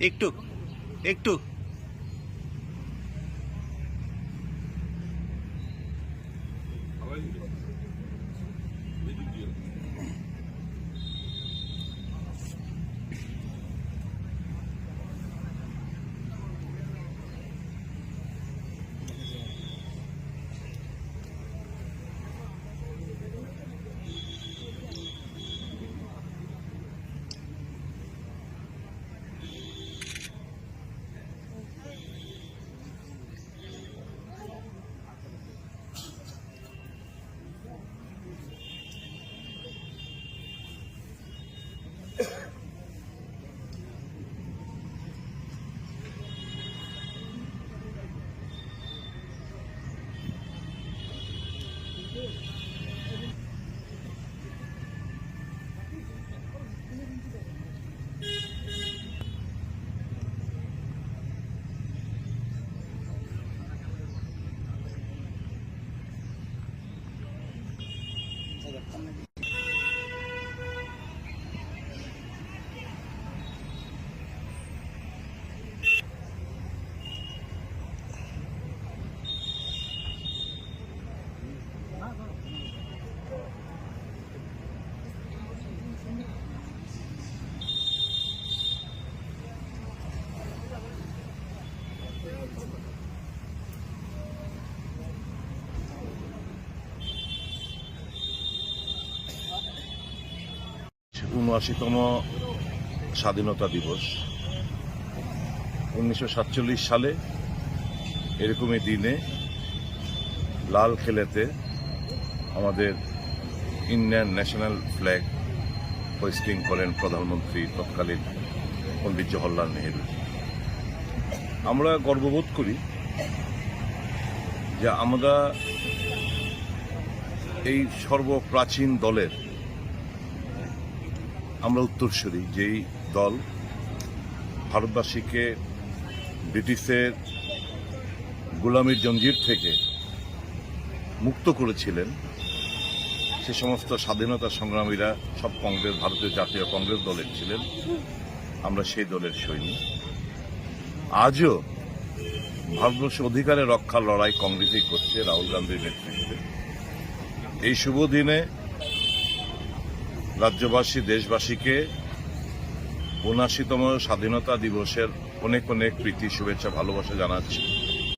একটু একটু। comer. উনআশিতম স্বাধীনতা দিবস। উনিশশো সাতচল্লিশ সালে এরকমই দিনে লাল খেলেতে আমাদের ইন্ডিয়ান ন্যাশনাল ফ্ল্যাগ হোয়েস্টিং করেন প্রধানমন্ত্রী তৎকালীন পণ্ডিত জওহরলাল নেহেরু। আমরা গর্ববোধ করি যে আমরা এই সর্বপ্রাচীন দলের আমরা উত্তরসূরি, যেই দল ভারতবাসীকে ব্রিটিশের গোলামীর জঞ্জির থেকে মুক্ত করেছিলেন, সে সমস্ত স্বাধীনতা সংগ্রামীরা সব কংগ্রেস, ভারতীয় জাতীয় কংগ্রেস দলের ছিলেন। আমরা সেই দলের সৈনিক আজও ভারতবর্ষ অধিকারের রক্ষার লড়াই কংগ্রেসই করছে রাহুল গান্ধীর নেতৃত্বে। এই শুভ দিনে রাজ্যবাসী দেশবাসীকে উনাশিতম স্বাধীনতা দিবসের অনেক অনেক প্রীতি শুভেচ্ছা ভালোবাসা জানাচ্ছি।